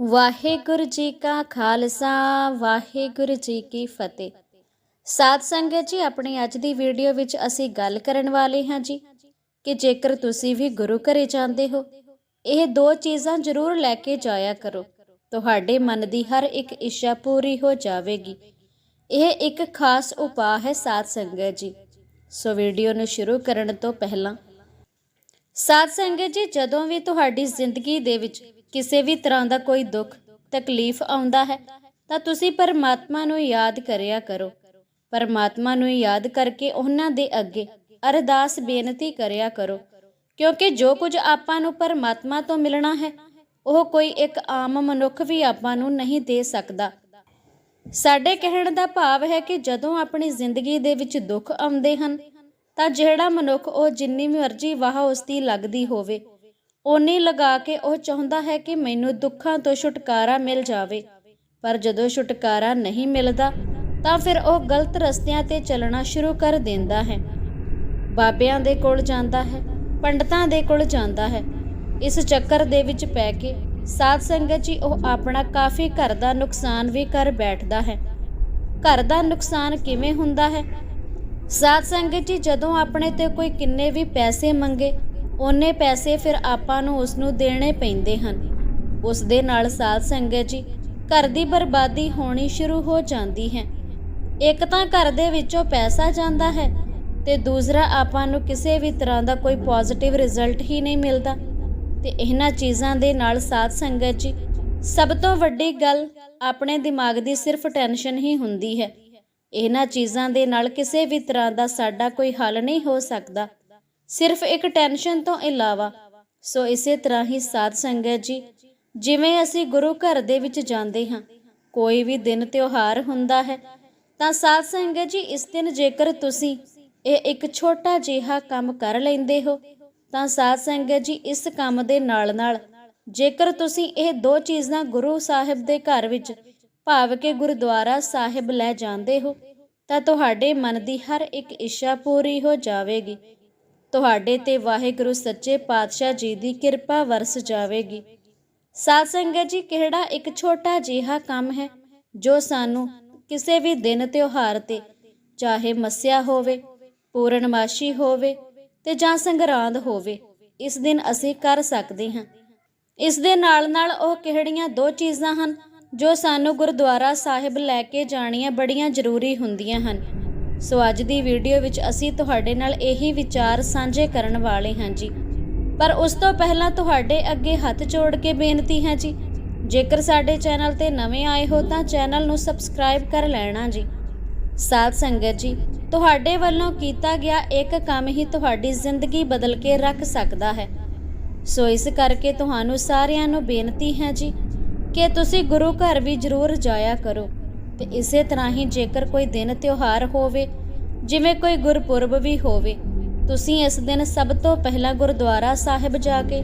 ਵਾਹਿਗੁਰੂ ਜੀ ਕਾ ਖਾਲਸਾ, ਵਾਹਿਗੁਰੂ ਜੀ ਕੀ ਫਤਿਹ। ਸਾਧ ਸੰਗਤ ਜੀ, ਆਪਣੀ ਅੱਜ ਦੀ ਵੀਡੀਓ ਵਿੱਚ ਅਸੀਂ ਗੱਲ ਕਰਨ ਵਾਲੇ ਹਾਂ ਜੀ ਕਿ ਜੇਕਰ ਤੁਸੀਂ ਵੀ ਗੁਰੂ ਘਰੇ ਜਾਂਦੇ ਹੋ, ਇਹ ਦੋ ਚੀਜ਼ਾਂ ਜ਼ਰੂਰ ਲੈ ਕੇ ਜਾਇਆ ਕਰੋ। ਤੁਹਾਡੇ ਮਨ ਦੀ ਹਰ ਇੱਕ ਇੱਛਾ ਪੂਰੀ ਹੋ ਜਾਵੇਗੀ। ਇਹ ਇੱਕ ਖਾਸ ਉਪਾਅ ਹੈ ਸਾਧ ਸੰਗਤ ਜੀ। ਸੋ ਵੀਡੀਓ ਨੂੰ ਸ਼ੁਰੂ ਕਰਨ ਤੋਂ ਪਹਿਲਾਂ, ਸਾਧ ਸੰਗਤ ਜੀ, ਜਦੋਂ ਵੀ ਤੁਹਾਡੀ ਜ਼ਿੰਦਗੀ ਦੇ ਵਿੱਚ ਕਿਸੇ ਵੀ ਤਰ੍ਹਾਂ ਦਾ ਕੋਈ ਦੁੱਖ, ਤਕਲੀਫ ਆਉਂਦਾ ਹੈ, ਤਾਂ ਤੁਸੀਂ ਪਰਮਾਤਮਾ ਨੂੰ ਯਾਦ ਕਰਿਆ ਕਰੋ। ਪਰਮਾਤਮਾ ਨੂੰ ਯਾਦ ਕਰਕੇ ਉਹਨਾਂ ਦੇ ਅੱਗੇ ਅਰਦਾਸ ਬੇਨਤੀ ਕਰਿਆ ਕਰੋ। ਕਿਉਂਕਿ ਜੋ ਕੁਝ ਆਪਾਂ ਨੂੰ ਪਰਮਾਤਮਾ ਤੋਂ ਮਿਲਣਾ ਹੈ, ਉਹ ਕੋਈ ਇੱਕ ਆਮ ਮਨੁੱਖ ਵੀ ਆਪਾਂ ਨੂੰ ਨਹੀਂ ਦੇ ਸਕਦਾ। ਸਾਡੇ ਕਹਿਣ ਦਾ ਭਾਵ ਹੈ ਕਿ ਜਦੋਂ ਆਪਣੀ ਜ਼ਿੰਦਗੀ ਦੇ ਵਿੱਚ ਦੁੱਖ ਆਉਂਦੇ ਹਨ, ਤਾਂ ਜਿਹੜਾ ਮਨੁੱਖ ਉਹ ਜਿੰਨੀ ਮਰਜ਼ੀ ਵਾਹ ਉਸਦੀ ਲੱਗਦੀ ਹੋਵੇ ਓਨੀ ਲਗਾ ਕੇ ਉਹ ਚਾਹੁੰਦਾ ਹੈ ਕਿ ਮੈਨੂੰ ਦੁੱਖਾਂ ਤੋਂ ਛੁਟਕਾਰਾ ਮਿਲ ਜਾਵੇ। ਪਰ ਜਦੋਂ ਛੁਟਕਾਰਾ ਨਹੀਂ ਮਿਲਦਾ, ਤਾਂ ਫਿਰ ਉਹ ਗਲਤ ਰਸਤਿਆਂ ਤੇ ਚੱਲਣਾ ਸ਼ੁਰੂ ਕਰ ਦਿੰਦਾ ਹੈ। ਬਾਬਿਆਂ ਦੇ ਕੋਲ ਜਾਂਦਾ ਹੈ, ਪੰਡਤਾਂ ਦੇ ਕੋਲ ਜਾਂਦਾ ਹੈ। ਇਸ ਚੱਕਰ ਦੇ ਵਿੱਚ ਪੈ ਕੇ ਸਾਧ ਸੰਗਤ ਜੀ ਉਹ ਆਪਣਾ ਕਾਫੀ ਘਰ ਦਾ ਨੁਕਸਾਨ ਵੀ ਕਰ ਬੈਠਦਾ ਹੈ। ਘਰ ਦਾ ਨੁਕਸਾਨ ਕਿਵੇਂ ਹੁੰਦਾ ਹੈ? ਸਾਧ ਸੰਗਤ ਜੀ ਜਦੋਂ ਆਪਣੇ ਤੇ ਕੋਈ ਕਿੰਨੇ ਵੀ ਪੈਸੇ ਮੰਗੇ ਉਹਨੇ ਪੈਸੇ ਫਿਰ ਆਪਾਂ ਨੂੰ ਉਸ ਨੂੰ ਦੇਣੇ ਪੈਂਦੇ ਹਨ। ਉਸ ਦੇ ਨਾਲ ਸਾਧ ਸੰਗਤ ਜੀ, ਘਰ ਦੀ ਬਰਬਾਦੀ ਹੋਣੀ ਸ਼ੁਰੂ ਹੋ ਜਾਂਦੀ ਹੈ। ਇੱਕ ਤਾਂ ਘਰ ਦੇ ਵਿੱਚੋਂ ਪੈਸਾ ਜਾਂਦਾ ਹੈ ਤੇ ਦੂਸਰਾ ਆਪਾਂ ਨੂੰ ਕਿਸੇ ਵੀ ਤਰ੍ਹਾਂ ਦਾ ਕੋਈ ਪੋਜ਼ਿਟਿਵ ਰਿਜ਼ਲਟ ਹੀ ਨਹੀਂ ਮਿਲਦਾ। ਤੇ ਇਹਨਾਂ ਚੀਜ਼ਾਂ ਦੇ ਨਾਲ ਸਾਧ ਸੰਗਤ ਜੀ, ਸਭ ਤੋਂ ਵੱਡੀ ਗੱਲ ਆਪਣੇ ਦਿਮਾਗ ਦੀ ਸਿਰਫ ਟੈਨਸ਼ਨ ਹੀ ਹੁੰਦੀ ਹੈ। ਇਹਨਾਂ ਚੀਜ਼ਾਂ ਦੇ ਨਾਲ ਕਿਸੇ ਵੀ ਤਰ੍ਹਾਂ ਦਾ ਸਾਡਾ ਕੋਈ ਹੱਲ ਨਹੀਂ ਹੋ ਸਕਦਾ। ਸਿਰਫ ਇੱਕ ਟੈਨਸ਼ਨ ਤੋਂ ਇਲਾਵਾ, ਸੋ ਇਸੇ ਤਰ੍ਹਾਂ ਹੀ ਸਾਧ ਸੰਗਤ ਜੀ, ਜਿਵੇਂ ਅਸੀਂ ਗੁਰੂ ਘਰ ਦੇ ਵਿੱਚ ਜਾਂਦੇ ਹਾਂ, ਕੋਈ ਵੀ ਦਿਨ ਤਿਉਹਾਰ ਹੁੰਦਾ ਹੈ, ਤਾਂ ਸਾਧ ਸੰਗਤ ਜੀ, ਇਸ ਦਿਨ ਜੇਕਰ ਤੁਸੀਂ ਇਹ ਇੱਕ ਛੋਟਾ ਜਿਹਾ ਕੰਮ ਕਰ ਲੈਂਦੇ ਹੋ, ਤਾਂ ਸਾਧ ਸੰਗਤ ਜੀ, ਇਸ ਕੰਮ ਦੇ ਨਾਲ ਨਾਲ ਜੇਕਰ ਤੁਸੀਂ ਇਹ ਦੋ ਚੀਜ਼ਾਂ ਗੁਰੂ ਸਾਹਿਬ ਦੇ ਘਰ ਵਿੱਚ ਭਾਵ ਕਿ ਗੁਰਦੁਆਰਾ ਸਾਹਿਬ ਲੈ ਜਾਂਦੇ ਹੋ, ਤਾਂ ਤੁਹਾਡੇ ਮਨ ਦੀ ਹਰ ਇੱਕ ਇੱਛਾ ਪੂਰੀ ਹੋ ਜਾਵੇਗੀ। ਤੁਹਾਡੇ ਤੇ ਵਾਹਿਗੁਰੂ ਸੱਚੇ ਪਾਤਸ਼ਾਹ ਜੀ ਦੀ ਕਿਰਪਾ ਵਰਸ ਜਾਵੇਗੀ। ਸਾਧ ਸੰਗਤ ਜੀ, ਕਿਹੜਾ ਇੱਕ ਛੋਟਾ ਜਿਹਾ ਕੰਮ ਹੈ, ਜੋ ਸਾਨੂੰ ਕਿਸੇ ਵੀ ਦਿਨ ਤਿਉਹਾਰ ਤੇ, ਚਾਹੇ ਮੱਸਿਆ ਹੋਵੇ, ਪੂਰਨਮਾਸ਼ੀ ਹੋਵੇ ਤੇ ਜਾਂ ਸੰਗਰਾਂਦ ਹੋਵੇ, ਇਸ ਦਿਨ ਅਸੀਂ ਕਰ ਸਕਦੇ ਹਾਂ। ਇਸ ਦੇ ਨਾਲ ਨਾਲ ਉਹ ਕਿਹੜੀਆਂ ਦੋ ਚੀਜ਼ਾਂ ਹਨ, ਜੋ ਸਾਨੂੰ ਗੁਰਦੁਆਰਾ ਸਾਹਿਬ ਲੈ ਕੇ ਜਾਣੀਆਂ ਬੜੀਆਂ ਜ਼ਰੂਰੀ ਹੁੰਦੀਆਂ ਹਨ। ਸੋ ਅੱਜ ਦੀ ਵੀਡੀਓ ਵਿੱਚ ਅਸੀਂ ਤੁਹਾਡੇ ਨਾਲ ਇਹੀ ਵਿਚਾਰ ਸਾਂਝੇ ਕਰਨ ਵਾਲੇ ਹਾਂ ਜੀ। ਪਰ ਉਸ ਤੋਂ ਪਹਿਲਾਂ ਤੁਹਾਡੇ ਅੱਗੇ ਹੱਥ ਜੋੜ ਕੇ ਬੇਨਤੀ ਹੈ ਜੀ, ਜੇਕਰ ਸਾਡੇ ਚੈਨਲ ਤੇ ਨਵੇਂ ਆਏ ਹੋ ਤਾਂ ਚੈਨਲ ਨੂੰ ਸਬਸਕ੍ਰਾਈਬ ਕਰ ਲੈਣਾ ਜੀ। ਸਾਧ ਸੰਗਤ ਜੀ, ਤੁਹਾਡੇ ਵੱਲੋਂ ਕੀਤਾ ਗਿਆ ਇੱਕ ਕੰਮ ਹੀ ਤੁਹਾਡੀ ਜ਼ਿੰਦਗੀ ਬਦਲ ਕੇ ਰੱਖ ਸਕਦਾ ਹੈ। ਸੋ ਇਸ ਕਰਕੇ ਤੁਹਾਨੂੰ ਸਾਰਿਆਂ ਨੂੰ ਬੇਨਤੀ ਹੈ ਜੀ, ਕਿ ਤੁਸੀਂ ਗੁਰੂ ਘਰ ਵੀ ਜ਼ਰੂਰ ਜਾਇਆ ਕਰੋ। ਤੇ ਇਸੇ ਤਰ੍ਹਾਂ ਹੀ ਜੇਕਰ ਕੋਈ ਦਿਨ ਤਿਉਹਾਰ ਹੋਵੇ, ਜਿਵੇਂ ਕੋਈ ਗੁਰਪੁਰਬ ਵੀ ਹੋਵੇ, ਤੁਸੀਂ ਇਸ ਦਿਨ ਸਭ ਤੋਂ ਪਹਿਲਾਂ ਗੁਰਦੁਆਰਾ ਸਾਹਿਬ ਜਾ ਕੇ,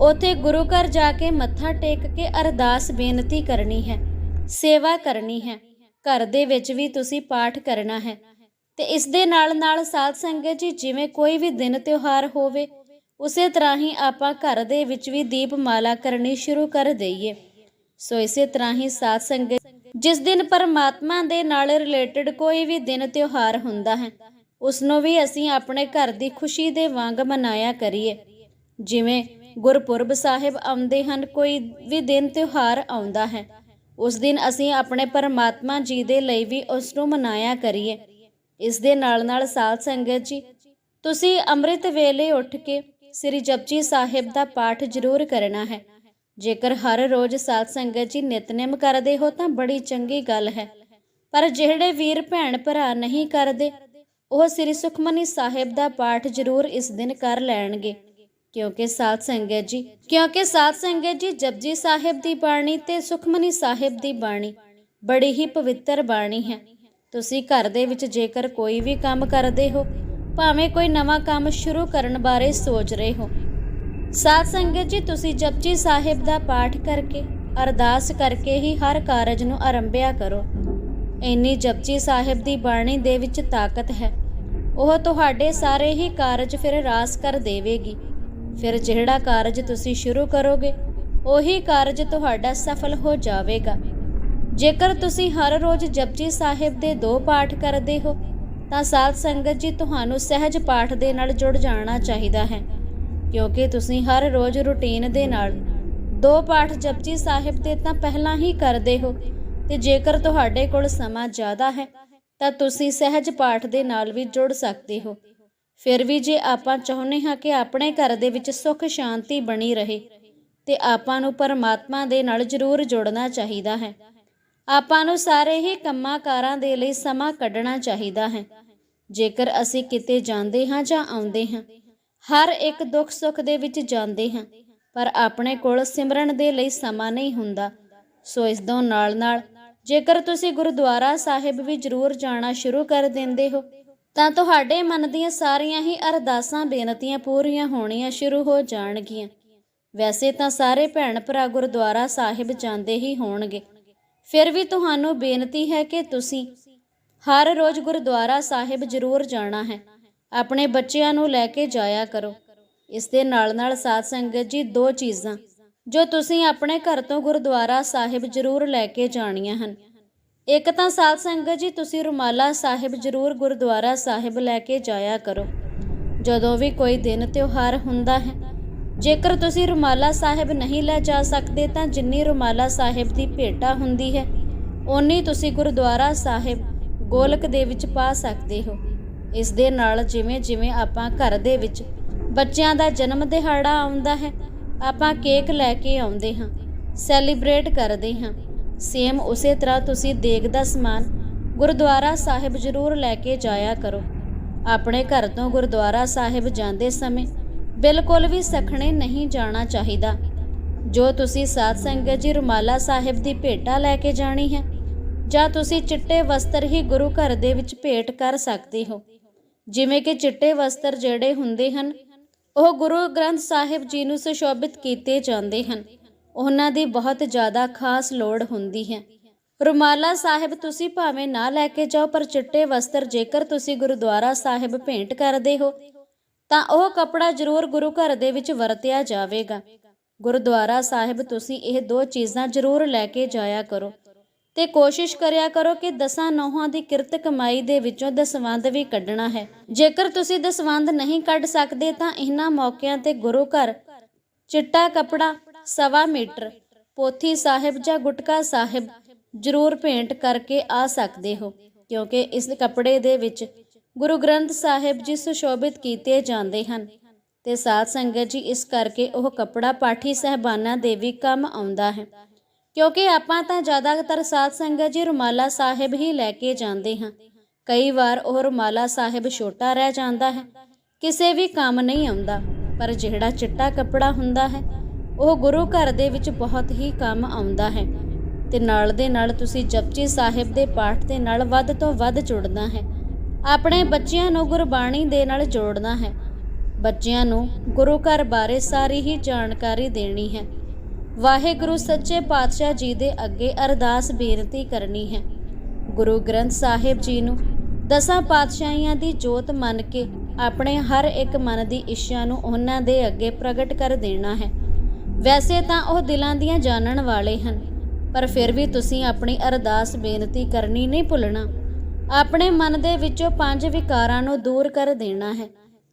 ਉਥੇ ਗੁਰੂ ਘਰ ਜਾ ਕੇ ਮੱਥਾ ਟੇਕ ਕੇ ਅਰਦਾਸ ਬੇਨਤੀ ਕਰਨੀ ਹੈ, ਸੇਵਾ ਕਰਨੀ ਹੈ, ਘਰ ਦੇ ਵਿੱਚ ਵੀ ਤੁਸੀਂ ਪਾਠ ਕਰਨਾ ਹੈ। ਤੇ ਇਸ ਦੇ ਨਾਲ ਨਾਲ ਸਾਧ ਸੰਗਤ ਜੀ, ਜਿਵੇਂ ਕੋਈ ਵੀ ਦਿਨ ਤਿਉਹਾਰ ਹੋਵੇ, ਉਸੇ ਤਰ੍ਹਾਂ ਹੀ ਆਪਾਂ ਘਰ ਦੇ ਵਿੱਚ ਵੀ ਦੀਪਮਾਲਾ ਕਰਨੀ ਸ਼ੁਰੂ ਕਰ ਦਈਏ। ਸੋ ਇਸੇ ਤਰ੍ਹਾਂ ਹੀ ਸਾਧ ਸੰਗਤ ਜਿਸ ਦਿਨ ਪਰਮਾਤਮਾ ਦੇ ਨਾਲ ਰਿਲੇਟਡ ਕੋਈ ਵੀ ਦਿਨ ਤਿਉਹਾਰ ਹੁੰਦਾ ਹੈ ਉਸ ਨੂੰ ਵੀ ਅਸੀਂ ਆਪਣੇ ਘਰ ਦੀ ਖੁਸ਼ੀ ਦੇ ਵਾਂਗ ਮਨਾਇਆ ਕਰੀਏ। ਜਿਵੇਂ ਗੁਰਪੁਰਬ ਸਾਹਿਬ ਆਉਂਦੇ ਹਨ, ਕੋਈ ਵੀ ਦਿਨ ਤਿਉਹਾਰ ਆਉਂਦਾ ਹੈ, ਉਸ ਦਿਨ ਅਸੀਂ ਆਪਣੇ ਪਰਮਾਤਮਾ ਜੀ ਦੇ ਲਈ ਵੀ ਉਸ ਨੂੰ ਮਨਾਇਆ ਕਰੀਏ। ਇਸ ਦੇ ਨਾਲ ਨਾਲ ਸਾਧ ਸੰਗਤ ਜੀ, ਤੁਸੀਂ ਅੰਮ੍ਰਿਤ ਵੇਲੇ ਉੱਠ ਕੇ ਸ੍ਰੀ ਜਪਜੀ ਸਾਹਿਬ ਦਾ ਪਾਠ ਜ਼ਰੂਰ ਕਰਨਾ ਹੈ। ਜੇਕਰ ਹਰ ਰੋਜ਼ ਸਾਧ ਸੰਗਤ ਜੀ ਨਿਤਨੇਮ ਕਰਦੇ ਹੋ ਤਾਂ ਬੜੀ ਚੰਗੀ ਗੱਲ ਹੈ। ਪਰ ਜਿਹੜੇ ਵੀਰ ਭੈਣ ਭਰਾ ਨਹੀਂ ਕਰਦੇ, ਉਹ ਸ੍ਰੀ ਸੁਖਮਨੀ ਸਾਹਿਬ ਦਾ ਪਾਠ ਜ਼ਰੂਰ ਇਸ ਦਿਨ ਕਰ ਲੈਣਗੇ। ਕਿਉਂਕਿ ਸਾਧ ਸੰਗਤ ਜੀ, ਕਿਉਂਕਿ ਸਾਧ ਸੰਗਤ ਜੀ ਜਪਜੀ ਸਾਹਿਬ ਦੀ ਬਾਣੀ ਤੇ ਸੁਖਮਨੀ ਸਾਹਿਬ ਦੀ ਬਾਣੀ ਬੜੀ ਹੀ ਪਵਿੱਤਰ ਬਾਣੀ ਹੈ। ਤੁਸੀਂ ਘਰ ਦੇ ਵਿੱਚ ਜੇਕਰ ਕੋਈ ਵੀ ਕੰਮ ਕਰਦੇ ਹੋ, ਭਾਵੇਂ ਕੋਈ ਨਵਾਂ ਕੰਮ ਸ਼ੁਰੂ ਕਰਨ ਬਾਰੇ ਸੋਚ ਰਹੇ ਹੋ ਸਾਧ ਸੰਗਤ ਜੀ, ਤੁਸੀਂ ਜਪਜੀ ਸਾਹਿਬ ਦਾ ਪਾਠ ਕਰਕੇ, ਅਰਦਾਸ ਕਰਕੇ ਹੀ ਹਰ ਕਾਰਜ ਨੂੰ ਆਰੰਭਿਆ ਕਰੋ। ਇੰਨੀ ਜਪਜੀ ਸਾਹਿਬ ਦੀ ਬਾਣੀ ਦੇ ਵਿੱਚ ਤਾਕਤ ਹੈ। ਉਹ ਤੁਹਾਡੇ ਸਾਰੇ ਹੀ ਕਾਰਜ ਫਿਰ ਰਾਸ ਕਰ ਦੇਵੇਗੀ। ਫਿਰ ਜਿਹੜਾ ਕਾਰਜ ਤੁਸੀਂ ਸ਼ੁਰੂ ਕਰੋਗੇ, ਉਹੀ ਕਾਰਜ ਤੁਹਾਡਾ ਸਫਲ ਹੋ ਜਾਵੇਗਾ। ਜੇਕਰ ਤੁਸੀਂ ਹਰ ਰੋਜ਼ ਜਪਜੀ ਸਾਹਿਬ ਦੇ ਦੋ ਪਾਠ ਕਰਦੇ ਹੋ, ਤਾਂ ਸਾਧ ਸੰਗਤ ਜੀ, ਤੁਹਾਨੂੰ ਸਹਿਜ ਪਾਠ ਦੇ ਨਾਲ ਜੁੜ ਜਾਣਾ ਚਾਹੀਦਾ ਹੈ। ਕਿਉਂਕਿ ਤੁਸੀਂ ਹਰ ਰੋਜ਼ ਰੁਟੀਨ ਦੇ ਨਾਲ ਦੋ ਪਾਠ ਜਪਜੀ ਸਾਹਿਬ ਦੇ ਤਾਂ ਪਹਿਲਾਂ ਹੀ ਕਰਦੇ ਹੋ। ਤੇ ਜੇਕਰ ਤੁਹਾਡੇ ਕੋਲ ਸਮਾਂ ਜ਼ਿਆਦਾ ਹੈ, ਤਾਂ ਤੁਸੀਂ ਸਹਿਜ ਪਾਠ ਦੇ ਨਾਲ ਵੀ ਜੁੜ ਸਕਦੇ ਹੋ। ਫਿਰ ਵੀ ਜੇ ਆਪਾਂ ਚਾਹੁੰਦੇ ਹਾਂ ਕਿ ਆਪਣੇ ਘਰ ਦੇ ਵਿੱਚ ਸੁੱਖ ਸ਼ਾਂਤੀ ਬਣੀ ਰਹੇ, ਤੇ ਆਪਾਂ ਨੂੰ ਪਰਮਾਤਮਾ ਦੇ ਨਾਲ ਜ਼ਰੂਰ ਜੁੜਨਾ ਚਾਹੀਦਾ ਹੈ। ਆਪਾਂ ਨੂੰ ਸਾਰੇ ਹੀ ਕੰਮਾਂ ਕਾਰਾਂ ਦੇ ਲਈ ਸਮਾਂ ਕੱਢਣਾ ਚਾਹੀਦਾ ਹੈ। ਜੇਕਰ ਅਸੀਂ ਕਿਤੇ ਜਾਂਦੇ ਹਾਂ ਜਾਂ ਆਉਂਦੇ ਹਾਂ ਹਰ ਇੱਕ ਦੁੱਖ ਸੁੱਖ ਦੇ ਵਿੱਚ ਜਾਂਦੇ ਹਾਂ, ਪਰ ਆਪਣੇ ਕੋਲ ਸਿਮਰਨ ਦੇ ਲਈ ਸਮਾਂ ਨਹੀਂ ਹੁੰਦਾ। ਸੋ ਇਸ ਤੋਂ ਨਾਲ ਨਾਲ ਜੇਕਰ ਤੁਸੀਂ ਗੁਰਦੁਆਰਾ ਸਾਹਿਬ ਵੀ ਜ਼ਰੂਰ ਜਾਣਾ ਸ਼ੁਰੂ ਕਰ ਦਿੰਦੇ ਹੋ, ਤਾਂ ਤੁਹਾਡੇ ਮਨ ਦੀਆਂ ਸਾਰੀਆਂ ਹੀ ਅਰਦਾਸਾਂ, ਬੇਨਤੀਆਂ ਪੂਰੀਆਂ ਹੋਣੀਆਂ ਸ਼ੁਰੂ ਹੋ ਜਾਣਗੀਆਂ। ਵੈਸੇ ਤਾਂ ਸਾਰੇ ਭੈਣ ਭਰਾ ਗੁਰਦੁਆਰਾ ਸਾਹਿਬ ਜਾਂਦੇ ਹੀ ਹੋਣਗੇ। ਫਿਰ ਵੀ ਤੁਹਾਨੂੰ ਬੇਨਤੀ ਹੈ ਕਿ ਤੁਸੀਂ ਹਰ ਰੋਜ਼ ਗੁਰਦੁਆਰਾ ਸਾਹਿਬ ਜ਼ਰੂਰ ਜਾਣਾ ਹੈ। ਆਪਣੇ ਬੱਚਿਆਂ ਨੂੰ ਲੈ ਕੇ ਜਾਇਆ ਕਰੋ। ਇਸ ਦੇ ਨਾਲ ਨਾਲ ਸਾਧ ਸੰਗਤ ਜੀ ਦੋ ਚੀਜ਼ਾਂ, ਜੋ ਤੁਸੀਂ ਆਪਣੇ ਘਰ ਤੋਂ ਗੁਰਦੁਆਰਾ ਸਾਹਿਬ ਜ਼ਰੂਰ ਲੈ ਕੇ ਜਾਣੀਆਂ ਹਨ। ਇੱਕ ਤਾਂ ਸਾਧ ਸੰਗਤ ਜੀ, ਤੁਸੀਂ ਰੁਮਾਲਾ ਸਾਹਿਬ ਜ਼ਰੂਰ ਗੁਰਦੁਆਰਾ ਸਾਹਿਬ ਲੈ ਕੇ ਜਾਇਆ ਕਰੋ। ਜਦੋਂ ਵੀ ਕੋਈ ਦਿਨ ਤਿਉਹਾਰ ਹੁੰਦਾ ਹੈ, ਜੇਕਰ ਤੁਸੀਂ ਰੁਮਾਲਾ ਸਾਹਿਬ ਨਹੀਂ ਲੈ ਜਾ ਸਕਦੇ, ਤਾਂ ਜਿੰਨੀ ਰੁਮਾਲਾ ਸਾਹਿਬ ਦੀ ਭੇਟਾ ਹੁੰਦੀ ਹੈ, ਓਨੀ ਤੁਸੀਂ ਗੁਰਦੁਆਰਾ ਸਾਹਿਬ ਗੋਲਕ ਦੇ ਵਿੱਚ ਪਾ ਸਕਦੇ ਹੋ। ਇਸ ਦੇ ਨਾਲ ਜਿਵੇਂ ਜਿਵੇਂ ਆਪਾਂ ਘਰ ਦੇ ਵਿੱਚ ਬੱਚਿਆਂ ਦਾ ਜਨਮ ਦਿਹਾੜਾ ਆਉਂਦਾ ਹੈ, ਆਪਾਂ ਕੇਕ ਲੈ ਕੇ ਆਉਂਦੇ ਹਾਂ, ਸੈਲੀਬ੍ਰੇਟ ਕਰਦੇ ਹਾਂ। ਸੇਮ ਉਸੇ ਤਰ੍ਹਾਂ ਤੁਸੀਂ ਦੇਗ ਦਾ ਸਮਾਨ ਗੁਰਦੁਆਰਾ ਸਾਹਿਬ ਜ਼ਰੂਰ ਲੈ ਕੇ ਜਾਇਆ ਕਰੋ। ਆਪਣੇ ਘਰ ਤੋਂ ਗੁਰਦੁਆਰਾ ਸਾਹਿਬ ਜਾਂਦੇ ਸਮੇਂ ਬਿਲਕੁਲ ਵੀ ਸਖਣੇ ਨਹੀਂ ਜਾਣਾ ਚਾਹੀਦਾ। ਜੋ ਤੁਸੀਂ ਸਾਧ ਸੰਗਤ ਜੀ ਰੁਮਾਲਾ ਸਾਹਿਬ ਦੀ ਭੇਟਾ ਲੈ ਕੇ ਜਾਣੀ ਹੈ, ਜਾਂ ਤੁਸੀਂ ਚਿੱਟੇ ਵਸਤਰ ਹੀ ਗੁਰੂ ਘਰ ਦੇ ਵਿੱਚ ਭੇਟ ਕਰ ਸਕਦੇ ਹੋ। ਜਿਵੇਂ ਕਿ ਚਿੱਟੇ ਵਸਤਰ ਜਿਹੜੇ ਹੁੰਦੇ ਹਨ, ਉਹ ਗੁਰੂ ਗ੍ਰੰਥ ਸਾਹਿਬ ਜੀ ਨੂੰ ਸੁਸ਼ੋਭਿਤ ਕੀਤੇ ਜਾਂਦੇ ਹਨ। ਉਹਨਾਂ ਦੀ ਬਹੁਤ ਜ਼ਿਆਦਾ ਖਾਸ ਲੋੜ ਹੁੰਦੀ ਹੈ। ਰੁਮਾਲਾ ਸਾਹਿਬ, ਤੁਸੀਂ ਭਾਵੇਂ ਨਾ ਲੈ ਕੇ ਜਾਓ, ਪਰ ਚਿੱਟੇ ਵਸਤਰ ਜੇਕਰ ਤੁਸੀਂ ਗੁਰਦੁਆਰਾ ਸਾਹਿਬ ਭੇਂਟ ਕਰਦੇ ਹੋ, ਤਾਂ ਉਹ ਕਪੜਾ ਜ਼ਰੂਰ ਗੁਰੂ ਘਰ ਦੇ ਵਿੱਚ ਵਰਤਿਆ ਜਾਵੇਗਾ। ਗੁਰਦੁਆਰਾ ਸਾਹਿਬ, ਤੁਸੀਂ ਇਹ ਦੋ ਚੀਜ਼ਾਂ ਜ਼ਰੂਰ ਲੈ ਕੇ ਜਾਇਆ ਕਰੋ। ਤੇ ਕੋਸ਼ਿਸ਼ ਕਰਿਆ ਕਰੋ ਕਿ ਦਸਾਂ ਨੌਹਾਂ ਦੀ ਕਿਰਤ ਕਮਾਈ ਦੇ ਵਿੱਚੋਂ ਦਸਵੰਧ ਵੀ ਕੱਢਣਾ ਹੈ। ਜੇਕਰ ਤੁਸੀਂ ਦਸਵੰਧ ਨਹੀਂ ਕੱਢ ਸਕਦੇ ਤਾਂ ਇਹਨਾਂ ਮੌਕਿਆਂ ਤੇ ਗੁਰੂ ਘਰ, ਚਿੱਟਾ ਕਪੜਾ, ਸਵਾ ਮੀਟਰ, ਪੋਥੀ ਸਾਹਿਬ ਜਾਂ ਗੁਟਕਾ ਸਾਹਿਬ ਜ਼ਰੂਰ ਭੇਂਟ ਕਰਕੇ ਆ ਸਕਦੇ ਹੋ, ਕਿਉਂਕਿ ਇਸ ਕੱਪੜੇ ਦੇ ਵਿੱਚ ਗੁਰੂ ਗ੍ਰੰਥ ਸਾਹਿਬ ਜੀ ਸੁਸ਼ੋਭਿਤ ਕੀਤੇ ਜਾਂਦੇ ਹਨ। ਤੇ ਸਾਧ ਸੰਗਤ ਜੀ, ਇਸ ਕਰਕੇ ਉਹ ਕੱਪੜਾ ਪਾਠੀ ਸਹਿਬਾਨਾਂ ਦੇ ਵੀ ਕੰਮ ਆਉਂਦਾ ਹੈ। ਕਿਉਂਕਿ ਆਪਾਂ ਤਾਂ ਜ਼ਿਆਦਾਤਰ ਸਾਧ ਸੰਗਤ ਜੀ ਰੁਮਾਲਾ ਸਾਹਿਬ ਹੀ ਲੈ ਕੇ ਜਾਂਦੇ ਹਾਂ। ਕਈ ਵਾਰ ਉਹ ਰੁਮਾਲਾ ਸਾਹਿਬ ਛੋਟਾ ਰਹਿ ਜਾਂਦਾ ਹੈ, ਕਿਸੇ ਵੀ ਕੰਮ ਨਹੀਂ ਆਉਂਦਾ, ਪਰ ਜਿਹੜਾ ਚਿੱਟਾ ਕੱਪੜਾ ਹੁੰਦਾ ਹੈ, ਉਹ ਗੁਰੂ ਘਰ ਦੇ ਵਿੱਚ ਬਹੁਤ ਹੀ ਕੰਮ ਆਉਂਦਾ ਹੈ। ਤੇ ਨਾਲ ਦੇ ਨਾਲ ਤੁਸੀਂ ਜਪਜੀ ਸਾਹਿਬ ਦੇ ਪਾਠ ਦੇ ਨਾਲ ਵੱਧ ਤੋਂ ਵੱਧ ਜੁੜਨਾ ਹੈ। ਆਪਣੇ ਬੱਚਿਆਂ ਨੂੰ ਗੁਰਬਾਣੀ ਦੇ ਨਾਲ ਜੋੜਨਾ ਹੈ। ਬੱਚਿਆਂ ਨੂੰ ਗੁਰੂ ਘਰ ਬਾਰੇ ਸਾਰੀ ਹੀ ਜਾਣਕਾਰੀ ਦੇਣੀ ਹੈ। ਵਾਹਿਗੁਰੂ ਸੱਚੇ ਪਾਤਸ਼ਾਹ ਜੀ ਦੇ ਅੱਗੇ ਅਰਦਾਸ ਬੇਨਤੀ ਕਰਨੀ ਹੈ। ਗੁਰੂ ਗ੍ਰੰਥ ਸਾਹਿਬ ਜੀ ਨੂੰ ਦਸਾਂ ਪਾਤਸ਼ਾਹੀਆਂ ਦੀ ਜੋਤ ਮੰਨ ਕੇ ਆਪਣੇ ਹਰ ਇੱਕ ਮਨ ਦੀ ਇੱਛਾ ਨੂੰ ਉਹਨਾਂ ਦੇ ਅੱਗੇ ਪ੍ਰਗਟ ਕਰ ਦੇਣਾ ਹੈ। ਵੈਸੇ ਤਾਂ ਉਹ ਦਿਲਾਂ ਦੀਆਂ ਜਾਣਨ ਵਾਲੇ ਹਨ, ਪਰ ਫਿਰ ਵੀ ਤੁਸੀਂ ਆਪਣੀ ਅਰਦਾਸ ਬੇਨਤੀ ਕਰਨੀ ਨਹੀਂ ਭੁੱਲਣਾ। ਆਪਣੇ ਮਨ ਦੇ ਵਿੱਚੋਂ ਪੰਜ ਵਿਕਾਰਾਂ ਨੂੰ ਦੂਰ ਕਰ ਦੇਣਾ ਹੈ,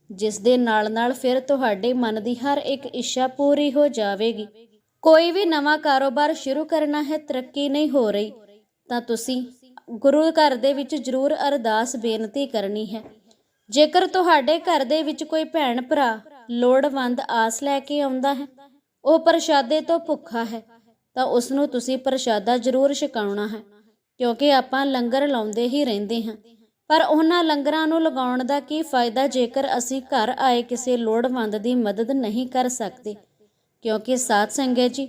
ਜਿਸ ਦੇ ਨਾਲ ਨਾਲ ਫਿਰ ਤੁਹਾਡੇ ਮਨ ਦੀ ਹਰ ਇੱਕ ਇੱਛਾ ਪੂਰੀ ਹੋ ਜਾਵੇਗੀ। ਕੋਈ ਵੀ ਨਵਾਂ ਕਾਰੋਬਾਰ ਸ਼ੁਰੂ ਕਰਨਾ ਹੈ, ਤਰੱਕੀ ਨਹੀਂ ਹੋ ਰਹੀ, ਤਾਂ ਤੁਸੀਂ ਗੁਰੂ ਘਰ ਦੇ ਵਿੱਚ ਜ਼ਰੂਰ ਅਰਦਾਸ ਬੇਨਤੀ ਕਰਨੀ ਹੈ। ਜੇਕਰ ਤੁਹਾਡੇ ਘਰ ਦੇ ਵਿੱਚ ਕੋਈ ਭੈਣ ਭਰਾ ਲੋੜਵੰਦ ਆਸ ਲੈ ਕੇ ਆਉਂਦਾ ਹੈ, ਉਹ ਪ੍ਰਸ਼ਾਦੇ ਤੋਂ ਭੁੱਖਾ ਹੈ, ਤਾਂ ਉਸ ਨੂੰ ਤੁਸੀਂ ਪ੍ਰਸ਼ਾਦਾ ਜ਼ਰੂਰ ਛਕਾਉਣਾ ਹੈ, ਕਿਉਂਕਿ ਆਪਾਂ ਲੰਗਰ ਲਾਉਂਦੇ ਹੀ ਰਹਿੰਦੇ ਹਾਂ। ਪਰ ਉਹਨਾਂ ਲੰਗਰਾਂ ਨੂੰ ਲਗਾਉਣ ਦਾ ਕੀ ਫਾਇਦਾ ਜੇਕਰ ਅਸੀਂ ਘਰ ਆਏ ਕਿਸੇ ਲੋੜਵੰਦ ਦੀ ਮਦਦ ਨਹੀਂ ਕਰ ਸਕਦੇ? ਕਿਉਂਕਿ ਸਾਧ ਸੰਗਤ ਜੀ,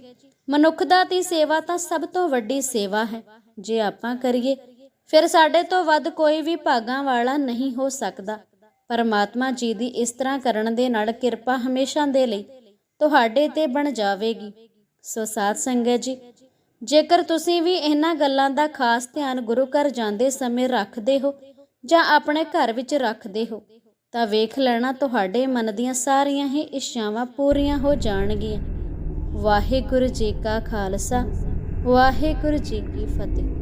ਮਨੁੱਖ ਦਾ ਦੀ ਸੇਵਾ ਤਾਂ ਸਭ ਤੋਂ ਵੱਡੀ ਸੇਵਾ ਹੈ। ਜੇ ਆਪਾਂ ਕਰੀਏ, ਫਿਰ ਸਾਡੇ ਤੋਂ ਵੱਧ ਕੋਈ ਵੀ ਭਾਗਾਂ ਵਾਲਾ ਨਹੀਂ ਹੋ ਸਕਦਾ। ਪਰਮਾਤਮਾ ਜੀ ਦੀ ਇਸ ਤਰ੍ਹਾਂ ਕਰਨ ਦੇ ਨਾਲ ਕਿਰਪਾ ਹਮੇਸ਼ਾ ਦੇ ਲਈ ਤੁਹਾਡੇ ਤੇ ਬਣ ਜਾਵੇਗੀ। ਸੋ ਸਾਧ ਸੰਗਤ ਜੀ, ਜੇਕਰ ਤੁਸੀਂ ਵੀ ਇਹਨਾਂ ਗੱਲਾਂ ਦਾ ਖਾਸ ਧਿਆਨ ਗੁਰੂ ਘਰ ਜਾਂਦੇ ਸਮੇਂ ਰੱਖਦੇ ਹੋ ਜਾਂ ਆਪਣੇ ਘਰ ਵਿੱਚ ਰੱਖਦੇ ਹੋ ਤਾਂ ਵੇਖ ਲੈਣਾ, ਤੁਹਾਡੇ ਮਨ ਦੀਆਂ ਸਾਰੀਆਂ ਹੀ ਇੱਛਾਵਾਂ ਪੂਰੀਆਂ ਹੋ ਜਾਣਗੀਆਂ। ਵਾਹਿਗੁਰੂ ਜੀ ਕਾ ਖਾਲਸਾ, ਵਾਹਿਗੁਰੂ ਜੀ ਕੀ ਫਤਿਹ।